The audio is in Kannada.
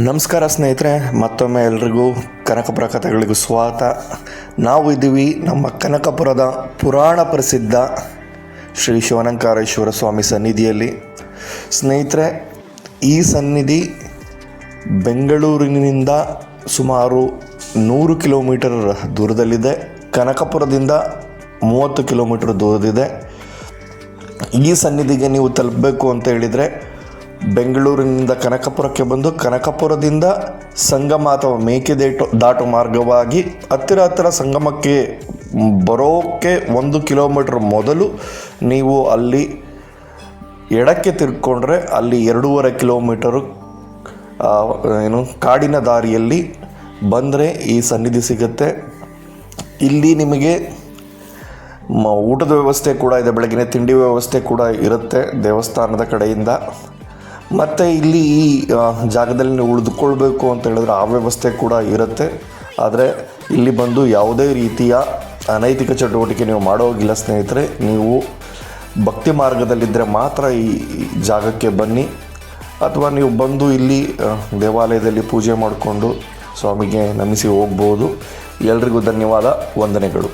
ನಮಸ್ಕಾರ ಸ್ನೇಹಿತರೆ, ಮತ್ತೊಮ್ಮೆ ಎಲ್ರಿಗೂ ಕನಕಪುರ ಕಥೆಗಳಿಗೂ ಸ್ವಾಗತ. ನಾವು ಇದ್ದೀವಿ ನಮ್ಮ ಕನಕಪುರದ ಪುರಾಣ ಪ್ರಸಿದ್ಧ ಶ್ರೀ ಶಿವನಂಕಾರೇಶ್ವರ ಸ್ವಾಮಿ ಸನ್ನಿಧಿಯಲ್ಲಿ. ಸ್ನೇಹಿತರೆ, ಈ ಸನ್ನಿಧಿ ಬೆಂಗಳೂರಿನಿಂದ ಸುಮಾರು ನೂರು ಕಿಲೋಮೀಟರ್ ದೂರದಲ್ಲಿದೆ. ಕನಕಪುರದಿಂದ ಮೂವತ್ತು ಕಿಲೋಮೀಟರ್ ದೂರದಿದೆ ಈ ಸನ್ನಿಧಿಗೆ ನೀವು ತಲುಪಬೇಕು ಅಂತ ಹೇಳಿದರೆ ಬೆಂಗಳೂರಿನಿಂದ ಕನಕಪುರಕ್ಕೆ ಬಂದು ಕನಕಪುರದಿಂದ ಸಂಗಮ ಅಥವಾ ಮೇಕೆದೇಟು ದಾಟು ಮಾರ್ಗವಾಗಿ ಹತ್ತಿರ ಹತ್ತಿರ ಸಂಗಮಕ್ಕೆ ಬರೋಕ್ಕೆ ಒಂದು ಕಿಲೋಮೀಟ್ರ್ ಮೊದಲು ನೀವು ಅಲ್ಲಿ ಎಡಕ್ಕೆ ತಿರ್ಕೊಂಡ್ರೆ ಅಲ್ಲಿ ಎರಡೂವರೆ ಕಿಲೋಮೀಟರು ಏನು, ಕಾಡಿನ ದಾರಿಯಲ್ಲಿ ಬಂದರೆ ಈ ಸನ್ನಿಧಿ ಸಿಗುತ್ತೆ. ಇಲ್ಲಿ ನಿಮಗೆ ಊಟದ ವ್ಯವಸ್ಥೆ ಕೂಡ ಇದೆ. ಬೆಳಗಿನ ತಿಂಡಿ ವ್ಯವಸ್ಥೆ ಕೂಡ ಇರುತ್ತೆ ದೇವಸ್ಥಾನದ ಕಡೆಯಿಂದ. ಮತ್ತು ಇಲ್ಲಿ ಈ ಜಾಗದಲ್ಲಿ ನೀವು ಉಳಿದುಕೊಳ್ಬೇಕು ಅಂತ ಹೇಳಿದ್ರೆ ಆ ವ್ಯವಸ್ಥೆ ಕೂಡ ಇರುತ್ತೆ. ಆದರೆ ಇಲ್ಲಿ ಬಂದು ಯಾವುದೇ ರೀತಿಯ ಅನೈತಿಕ ಚಟುವಟಿಕೆ ನೀವು ಮಾಡೋಗಿಲ್ಲ ಸ್ನೇಹಿತರೆ, ನೀವು ಭಕ್ತಿ ಮಾರ್ಗದಲ್ಲಿದ್ದರೆ ಮಾತ್ರ ಈ ಜಾಗಕ್ಕೆ ಬನ್ನಿ. ಅಥವಾ ನೀವು ಬಂದು ಇಲ್ಲಿ ದೇವಾಲಯದಲ್ಲಿ ಪೂಜೆ ಮಾಡಿಕೊಂಡು ಸ್ವಾಮಿಗೆ ನಮಿಸಿ ಹೋಗ್ಬೋದು. ಎಲ್ರಿಗೂ ಧನ್ಯವಾದ, ವಂದನೆಗಳು.